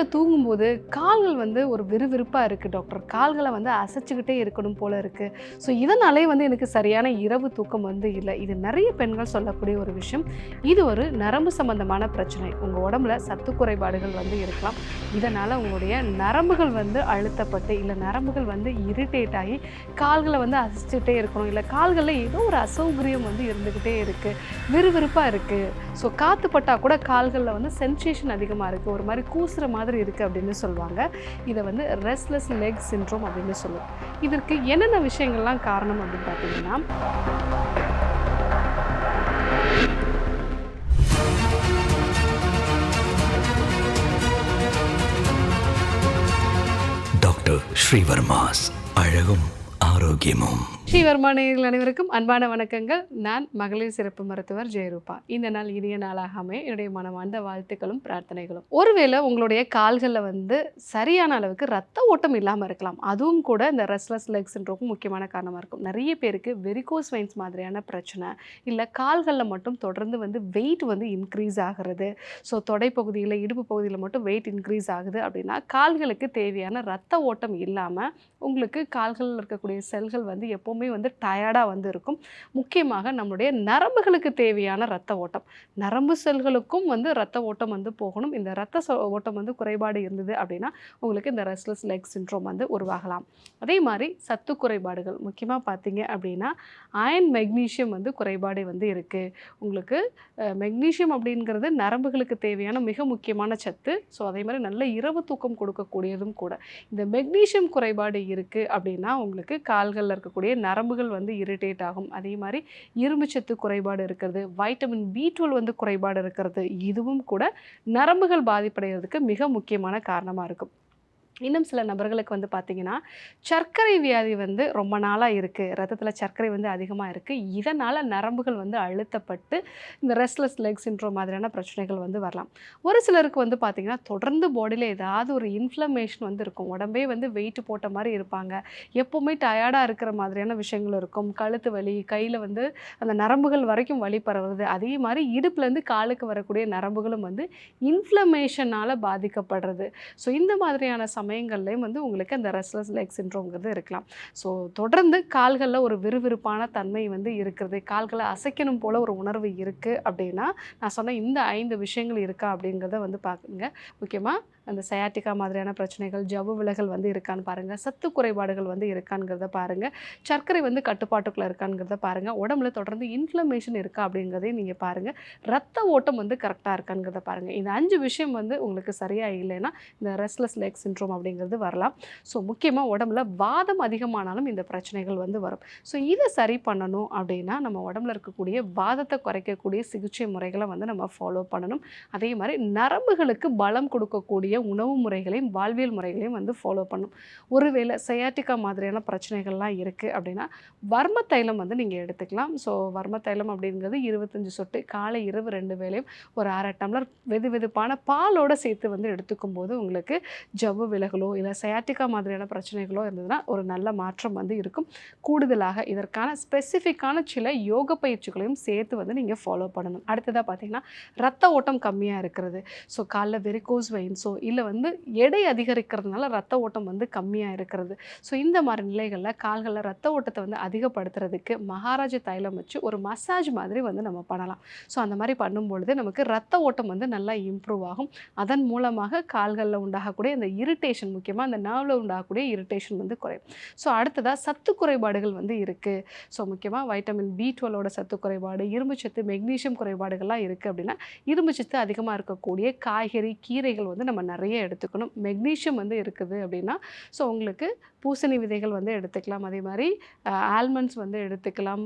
நைட்டில் தூங்கும்போது கால்கள் வந்து ஒரு விறுவிறுப்பாக இருக்குது டாக்டர். கால்களை வந்து அசைச்சிக்கிட்டே இருக்கணும் போல இருக்குது ஸோ இதனாலே வந்து எனக்கு சரியான இரவு தூக்கம் வந்து இல்லை. இது நிறைய பெண்கள் சொல்லக்கூடிய ஒரு விஷயம். இது ஒரு நரம்பு சம்பந்தமான பிரச்சனை. உங்கள் உடம்புல சத்து குறைபாடுகள் வந்து இருக்கலாம். இதனால் உங்களுடைய நரம்புகள் வந்து அழுத்தப்பட்டு இல்லை நரம்புகள் வந்து இரிட்டேட் ஆகி கால்களை வந்து அசைச்சிக்கிட்டே இருக்கணும். இல்லை கால்களில் ஏதோ ஒரு அசௌகரியம் வந்து இருந்துக்கிட்டே இருக்குது விறுவிறுப்பாக இருக்குது ஸோ காற்று பட்டால் கூட கால்களில் வந்து சென்சேஷன் அதிகமாக இருக்குது ஒரு மாதிரி கூசுகிற மாதிரி இருக்குது அப்படின்னு சொல்லுவாங்க. இதை வந்து ரெஸ்ட்லெஸ் லெக் சின்ட்ரோம் அப்படின்னு சொல்லுவோம். இதற்கு என்னென்ன விஷயங்கள்லாம் காரணம் அப்படின்னு பார்த்தீங்கன்னா டாக்டர் ஸ்ரீவர்மாஸ் அழகும் ஆரோக்கியமும். ஸ்ரீவர்மா நேயர்கள் அனைவருக்கும் அன்பான வணக்கங்கள். நான் மகளிர் சிறப்பு மருத்துவர் ஜெயரூபா. இந்த நாள் இனிய நாளாக அமைய என்னுடைய மனமார்ந்த வாழ்த்துக்களும் பிரார்த்தனைகளும். ஒருவேளை உங்களுடைய கால்களில் வந்து சரியான அளவுக்கு ரத்த ஓட்டம் இல்லாமல் இருக்கலாம். அதுவும் கூட இந்த ரெஸ்ட்லெஸ் லெக் முக்கியமான காரணமாக இருக்கும். நிறைய பேருக்கு வெரிகோஸ் வெயின்ஸ் மாதிரியான பிரச்சனை இல்லை கால்களில் மட்டும் தொடர்ந்து வந்து வெயிட் வந்து இன்க்ரீஸ் ஆகிறது. ஸோ தொடை பகுதியில் இடுப்பு பகுதியில் மட்டும் வெயிட் இன்க்ரீஸ் ஆகுது அப்படின்னா கால்களுக்கு தேவையான ரத்த ஓட்டம் இல்லாமல் உங்களுக்கு கால்களில் இருக்கக்கூடிய செல்கள் வந்து எப்போவுமே வந்து டயர்டாக வந்து இருக்கும். முக்கியமாக நம்மளுடைய நரம்புகளுக்கு தேவையான ரத்த ஓட்டம். நரம்பு செல்களுக்கும் வந்து ரத்த ஓட்டம் வந்து போகணும். இந்த ரத்த ஓட்டம் வந்து குறைபாடு இருந்தது அப்படின்னா உங்களுக்கு இந்த ரெஸ்ட்லெஸ் லெக் சின்ட்ரோம் வந்து உருவாகலாம். அதே மாதிரி சத்து குறைபாடுகள். முக்கியமாக பார்த்தீங்க அப்படின்னா அயன் மெக்னீஷியம் வந்து குறைபாடு வந்து இருக்குது உங்களுக்கு மெக்னீஷியம் அப்படிங்கிறது நரம்புகளுக்கு தேவையான மிக முக்கியமான சத்து. ஸோ அதே மாதிரி நல்ல இரவு தூக்கம் கொடுக்கக்கூடியதும் கூட. இந்த மெக்னீஷியம் குறைபாடு இருக்குது அப்படின்னா உங்களுக்கு கால்களில் இருக்கக்கூடிய நரம்புகள் வந்து இரிட்டேட் ஆகும். அதே மாதிரி இரும்புச்சத்து குறைபாடு இருக்கிறது வைட்டமின் பி டுவெல் வந்து குறைபாடு இருக்கிறது இதுவும் கூட நரம்புகள் பாதிப்படைகிறதுக்கு மிக முக்கியமான காரணமாக இருக்கும். இன்னும் சில நபர்களுக்கு வந்து பார்த்திங்கன்னா சர்க்கரை வியாதி வந்து ரொம்ப நாளாக இருக்குது ரத்தத்தில் சர்க்கரை வந்து அதிகமாக இருக்குது இதனால் நரம்புகள் வந்து அழுத்தப்பட்டு இந்த ரெஸ்ட்லெஸ் லெக் சின்ட்ரோம் மாதிரியான பிரச்சனைகள் வந்து வரலாம். ஒரு சிலருக்கு வந்து பார்த்திங்கன்னா தொடர்ந்து பாடியில் ஏதாவது ஒரு இன்ஃப்ளமேஷன் வந்து இருக்கும். உடம்பே வந்து வெயிட் போட்ட மாதிரி இருப்பாங்க. எப்போவுமே டயர்டாக இருக்கிற மாதிரியான விஷயங்கள் இருக்கும். கழுத்து வலி கையில் வந்து அந்த நரம்புகள் வரைக்கும் வலி பரவுறது. அதே மாதிரி இடுப்புலேருந்து காலுக்கு வரக்கூடிய நரம்புகளும் வந்து இன்ஃப்ளமேஷனால் பாதிக்கப்படுறது. ஸோ இந்த மாதிரியான சமயங்கள்லேயும் வந்து உங்களுக்கு அந்த ரெஸ்ட்லெஸ் லெக் சின்ட்ரோங்கிறது இருக்கலாம். ஸோ தொடர்ந்து கால்களில் ஒரு விறுவிறுப்பான தன்மை வந்து இருக்கிறது. கால்களை அசைக்கணும் போல் ஒரு உணர்வு இருக்குது அப்படின்னா நான் சொன்ன இந்த ஐந்து விஷயங்கள் இருக்கா அப்படிங்கிறத வந்து பார்க்குங்க முக்கியமாக அந்த சயாட்டிக்கா மாதிரியான பிரச்சனைகள் ஜவ்வு விலகல் வந்து இருக்கான்னு பாருங்கள் சத்து குறைபாடுகள் வந்து இருக்கான்ங்கிறத பாருங்கள் சர்க்கரை வந்து கட்டுப்பாட்டுக்குள்ளே இருக்காங்கிறத பாருங்கள் உடம்புல தொடர்ந்து இன்ஃப்ளமேஷன் இருக்கா அப்படிங்கிறதையும் நீங்கள் பாருங்கள் ரத்த ஓட்டம் வந்து கரெக்டாக இருக்கான்ங்கிறத பாருங்கள் இந்த அஞ்சு விஷயம் வந்து உங்களுக்கு சரியாக இல்லைன்னா இந்த ரெஸ்ட்லெஸ் லெக் சின்ட்ரோம் அப்படிங்கிறது வரலாம். ஸோ முக்கியமாக உடம்புல வாதம் அதிகமானாலும் இந்த பிரச்சனைகள் வந்து வரும். ஸோ இதை சரி பண்ணணும் அப்படின்னா நம்ம உடம்புல இருக்கக்கூடிய வாதத்தை குறைக்கக்கூடிய சிகிச்சை முறைகளை வந்து நம்ம ஃபாலோ பண்ணணும். அதே மாதிரி நரம்புகளுக்கு பலம் கொடுக்கக்கூடிய உணவு முறைகளையும் வாழ்வியல் முறைகளையும் வந்து ஃபாலோ பண்ணணும் ஒருவேளை சயாட்டிக்கா மாதிரியான பிரச்சனைகள்லாம் இருக்குது அப்படின்னா வர்ம தைலம் வந்து நீங்கள் எடுத்துக்கலாம். ஸோ வர்ம தைலம் அப்படிங்கிறது இருபத்தஞ்சி சொட்டு காலை இரவு ரெண்டு வேளையும் ஒரு அரை டம்ளர் வெது வெதுப்பான பாலோட சேர்த்து வந்து எடுத்துக்கும் போது உங்களுக்கு ஜவ்வு விலகலோ இல்லை சயாட்டிக்கா மாதிரியான பிரச்சனைகளோ இருந்ததுன்னா ஒரு நல்ல மாற்றம் வந்து இருக்கும். கூடுதலாக இதற்கான ஸ்பெசிஃபிக்கான சில யோக பயிற்சிகளையும் சேர்த்து வந்து நீங்கள் ஃபாலோ பண்ணணும். அடுத்ததாக பார்த்தீங்கன்னா ரத்த ஓட்டம் கம்மியாக இருக்கிறது. ஸோ காலைல வெரிகோஸ் வெயின்ஸோ இல்லை வந்து எடை அதிகரிக்கிறதுனால ரத்த ஓட்டம் வந்து கம்மியாக இருக்கிறது. ஸோ இந்த மாதிரி நிலைகளில் கால்களில் ரத்த ஓட்டத்தை வந்து அதிகப்படுத்துறதுக்கு மகாராஜ தைலம் வச்சு ஒரு மசாஜ் மாதிரி வந்து நம்ம பண்ணலாம். ஸோ அந்த மாதிரி பண்ணும்பொழுது நமக்கு ரத்த ஓட்டம் வந்து நல்லா இம்ப்ரூவ் ஆகும். அதன் மூலமாக கால்களில் உண்டாகக்கூடிய அந்த இரிட்டேஷன் முக்கியமாக அந்த நர்வில் உண்டாகக்கூடிய இரிட்டேஷன் வந்து குறையும். ஸோ அடுத்ததாக சத்து குறைபாடுகள் வந்து இருக்குது ஸோ முக்கியமாக வைட்டமின் பி டுவெலோட சத்து குறைபாடு இரும்புச்சத்து மெக்னீஷியம் குறைபாடுகள்லாம் இருக்குது அப்படின்னா இரும்புச்சத்து அதிகமாக இருக்கக்கூடிய காய்கறி கீரைகள் வந்து நம்ம நிறைய எடுத்துக்கணும். மெக்னீஷியம் வந்து இருக்குது அப்படின்னா ஸோ உங்களுக்கு பூசணி விதைகள் வந்து எடுத்துக்கலாம். அதே மாதிரி ஆல்மண்ட்ஸ் வந்து எடுத்துக்கலாம்.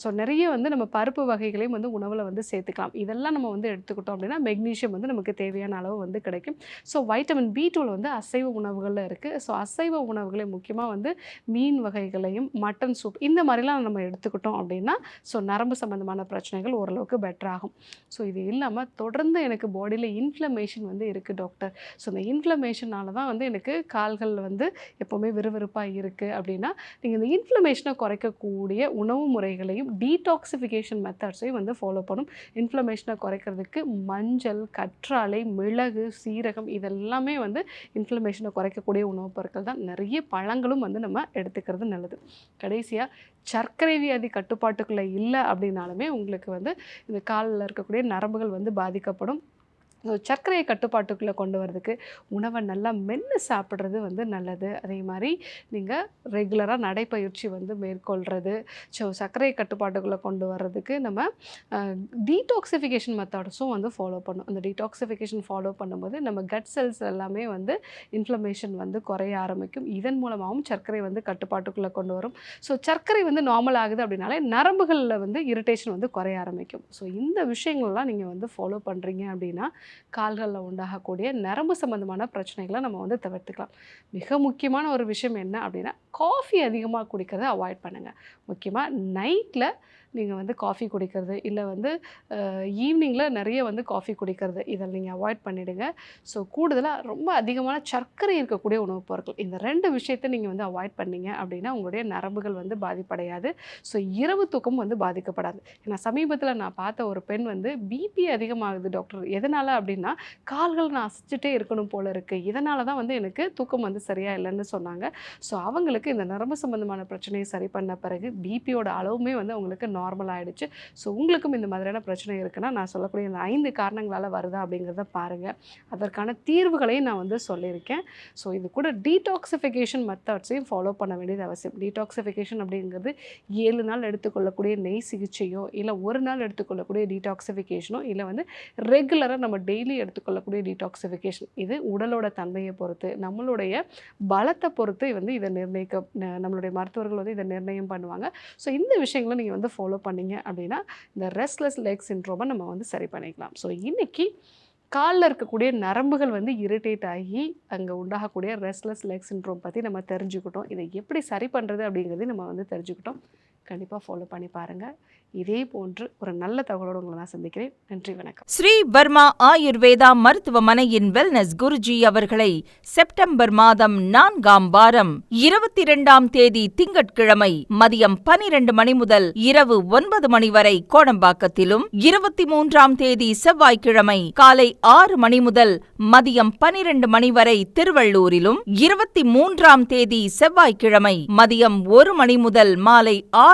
ஸோ நிறைய வந்து நம்ம பருப்பு வகைகளையும் வந்து உணவில் வந்து சேர்த்துக்கலாம். இதெல்லாம் நம்ம வந்து எடுத்துக்கிட்டோம் அப்படின்னா மெக்னீஷியம் வந்து நமக்கு தேவையான அளவு வந்து கிடைக்கும். ஸோ வைட்டமின் பி டுவெல் வந்து அசைவ உணவுகளில் இருக்குது ஸோ அசைவ உணவுகளை முக்கியமாக வந்து மீன் வகைகளையும் மட்டன் சூப் இந்த மாதிரிலாம் நம்ம எடுத்துக்கிட்டோம் அப்படின்னா ஸோ நரம்பு சம்மந்தமான பிரச்சனைகள் ஓரளவுக்கு பெட்டர் ஆகும். ஸோ இது இல்லாமல் தொடர்ந்து எனக்கு பாடியில் இன்ஃப்ளமேஷன் வந்து இருக்குது. இருக்குது டாக்டர் ஸோ இந்த இன்ஃப்ளமேஷனால தான் வந்து எனக்கு கால்கள் வந்து எப்போவுமே விறுவிறுப்பாக இருக்குது அப்படின்னா நீங்கள் இந்த இன்ஃப்ளமேஷனை குறைக்கக்கூடிய உணவு முறைகளையும் டீடாக்சிஃபிகேஷன் மெத்தட்ஸையும் வந்து ஃபாலோ பண்ணும். இன்ஃப்ளமேஷனை குறைக்கிறதுக்கு மஞ்சள் கற்றாழை மிளகு சீரகம் இதெல்லாமே வந்து இன்ஃப்ளமேஷனை குறைக்கக்கூடிய உணவுப் பொருட்கள் தான். நிறைய பழங்களும் வந்து நம்ம எடுத்துக்கிறது நல்லது. கடைசியாக சர்க்கரை வியாதி கட்டுப்பாட்டுக்குள்ளே இல்லை அப்படின்னாலுமே உங்களுக்கு வந்து இந்த காலில் இருக்கக்கூடிய நரம்புகள் வந்து பாதிக்கப்படும். ஸோ சர்க்கரையை கட்டுப்பாட்டுக்குள்ளே கொண்டு வரதுக்கு உணவை நல்லா மென்று சாப்பிட்றது வந்து நல்லது. அதே மாதிரி நீங்கள் ரெகுலராக நடைப்பயிற்சி வந்து மேற்கொள்கிறது ஸோ சர்க்கரையை கட்டுப்பாட்டுக்குள்ளே கொண்டு வர்றதுக்கு நம்ம டீடாக்சிஃபிகேஷன் மெத்தட்ஸும் வந்து ஃபாலோ பண்ணும். அந்த டீடாக்சிஃபிகேஷன் ஃபாலோ பண்ணும்போது நம்ம கட் செல்ஸ் எல்லாமே வந்து இன்ஃப்ளமேஷன் வந்து குறைய ஆரம்பிக்கும். இதன் மூலமாகவும் சர்க்கரை வந்து கட்டுப்பாட்டுக்குள்ளே கொண்டு வரும். ஸோ சர்க்கரை வந்து நார்மல் ஆகுது அப்படின்னாலே நரம்புகளில் வந்து இரிட்டேஷன் வந்து குறைய ஆரம்பிக்கும். ஸோ இந்த விஷயங்கள்லாம் நீங்கள் வந்து ஃபாலோ பண்ணுறீங்க அப்படின்னா கால்களில் உண்டாகக்கூடிய நரம்பு சம்மந்தமான பிரச்சனைகளை நம்ம வந்து தவிர்த்துக்கலாம். மிக முக்கியமான ஒரு விஷயம் என்ன அப்படின்னா காஃபி அதிகமாக குடிக்கிறத அவாய்ட் பண்ணுங்கள் முக்கியமாக நைட்டில் நீங்கள் வந்து காஃபி குடிக்கிறது இல்லை வந்து ஈவினிங்கில் நிறைய வந்து காஃபி குடிக்கிறது இதில் நீங்கள் அவாய்ட் பண்ணிவிடுங்க ஸோ கூடுதலாக ரொம்ப அதிகமான சர்க்கரை இருக்கக்கூடிய உணவுப் பொருட்கள் இந்த ரெண்டு விஷயத்தை நீங்கள் வந்து அவாய்ட் பண்ணீங்க அப்படின்னா உங்களுடைய நரம்புகள் வந்து பாதிப்படையாது. ஸோ இரவு தூக்கம் வந்து பாதிக்கப்படாது. ஏன்னா சமீபத்தில் நான் பார்த்த ஒரு பெண் வந்து பிபி அதிகமாகுது டாக்டர். எதனால் அப்படின்னா கால்கள் நான் அசைச்சிட்டே இருக்கணும் போல இருக்குது இதனால தான் வந்து எனக்கு தூக்கம் வந்து சரியாக இல்லைன்னு சொன்னாங்க. ஸோ அவங்களுக்கு இந்த நரம்பு சம்பந்தமான பிரச்சனையை சரி பண்ண பிறகு பிபியோட அளவுமே வந்து அவங்களுக்கு நார்மல் ஆகிடுச்சு ஸோ உங்களுக்கும் இந்த மாதிரியான பிரச்சனை இருக்குன்னா நான் சொல்லக்கூடிய இந்த ஐந்து காரணங்களால் வருதா அப்படிங்கிறத பாருங்கள் அதற்கான தீர்வுகளையும் நான் வந்து சொல்லியிருக்கேன். ஸோ இது கூட டீடாக்சிஃபிகேஷன் மெத்தட்ஸையும் ஃபாலோ பண்ண வேண்டியது அவசியம். டீடாக்சிஃபிகேஷன் அப்படிங்கிறது ஏழு நாள் எடுத்துக்கொள்ளக்கூடிய நெய் சிகிச்சையோ இல்லை ஒரு நாள் எடுத்துக்கொள்ளக்கூடிய டீடாக்சிஃபிகேஷனோ இல்லை வந்து ரெகுலராக நம்ம டெய்லி எடுத்துக்கொள்ளக்கூடிய டீடாக்சிஃபிகேஷன் இது உடலோட தன்மையை பொறுத்து நம்மளுடைய பலத்தை பொறுத்து வந்து இதை நிர்ணயிக்க நம்மளுடைய மருத்துவர்கள் வந்து இதை நிர்ணயம் பண்ணுவாங்க. ஸோ இந்த விஷயங்களை நீங்கள் வந்து ஃபாலோ பண்ணீங்க அப்படின்னா இந்த ரெஸ்ட்லெஸ் லெக் சின்ட்ரோமை நம்ம வந்து சரி பண்ணிக்கலாம். ஸோ இன்னைக்கு காலில் இருக்கக்கூடிய நரம்புகள் வந்து இரிட்டேட் ஆகி அங்கே உண்டாகக்கூடிய ரெஸ்ட்லெஸ் லெக் சின்ட்ரோம் பற்றி நம்ம தெரிஞ்சுக்கிட்டோம். இதை எப்படி சரி பண்ணுறது அப்படிங்கிறதையும் நம்ம வந்து தெரிஞ்சுக்கிட்டோம். கண்டிப்பாக ஃபாலோ பண்ணி பாருங்கள் இதே போன்று ஒரு நல்ல தகவலோடு உங்களை நான் சந்திக்கிறேன். நன்றி வணக்கம். ஸ்ரீ வர்மா ஆயுர்வேதா மருத்துவமனையின் வெல்னஸ் குருஜி அவர்களை செப்டம்பர் மாதம் நான்காம் வாரம் இருபத்தி இரண்டாம் தேதி திங்கட்கிழமை மதியம் பனிரெண்டு மணி முதல் இரவு ஒன்பது மணி வரை கோடம்பாக்கத்திலும் இருபத்தி மூன்றாம் தேதி செவ்வாய்க்கிழமை காலை ஆறு மணி முதல் மதியம் பனிரெண்டு மணி வரை திருவள்ளூரிலும் இருபத்தி மூன்றாம் தேதி செவ்வாய்க்கிழமை மதியம் ஒரு மணி முதல் மாலை ஆறு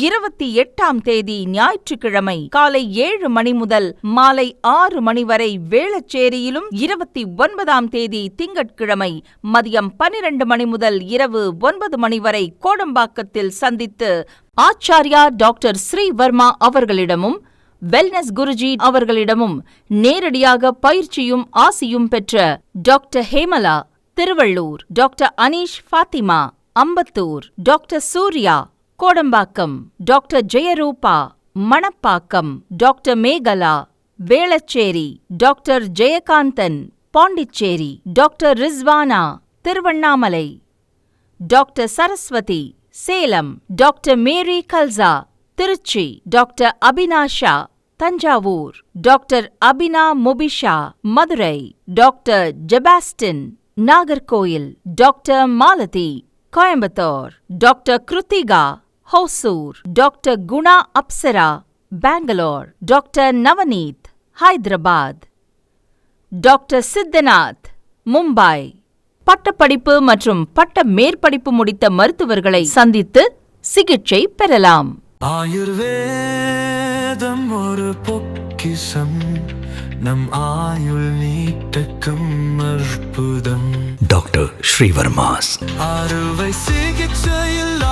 இருபத்தி எட்டாம் தேதி ஞாயிற்றுக்கிழமை காலை ஏழு மணி முதல் மாலை ஆறு மணி வரை வேளச்சேரியிலும் இருபத்தி ஒன்பதாம் தேதி திங்கட்கிழமை மதியம் பனிரெண்டு மணி முதல் இரவு ஒன்பது மணி வரை கோடம்பாக்கத்தில் சந்தித்து ஆச்சாரியா டாக்டர் ஸ்ரீவர்மா அவர்களிடமும் வெல்னஸ் குருஜி அவர்களிடமும் நேரடியாக பயிற்சியும் ஆசியும் பெற்ற doctor Hemala Thiruvallur. Doctor Anish Fathima Ambattur. Doctor Surya Kodambakkam doctor Jeyarooba Manapakkam doctor Megala Velachery doctor Jayakanthan Pondicherry doctor Rizwana Tiruvannamalai doctor Saraswathi Salem doctor Mary Kalsa Trichy doctor Abinasha Thanjavur doctor Abina Mubisha Madurai doctor Jebastin Nagercoil doctor Malathi Coimbatore doctor Kiruthiga Hosur doctor Guna Apsara Bangalore doctor Navaneeth Hyderabad. Doctor Siddhanath Mumbai. பட்டப்படிப்பு மற்றும் பட்ட மேற்படிப்பு முடித்த மருத்துவர்களை சந்தித்து சிகிச்சை பெறலாம். ஆயுர்வேதம் ஒரு பொக்கிஷம். நம் ஆயுள் நீட்டக்கும் அற்புதம். டாக்டர் ஸ்ரீவர்மாஸ். அறுவை சிகிச்சையில்லா குணம்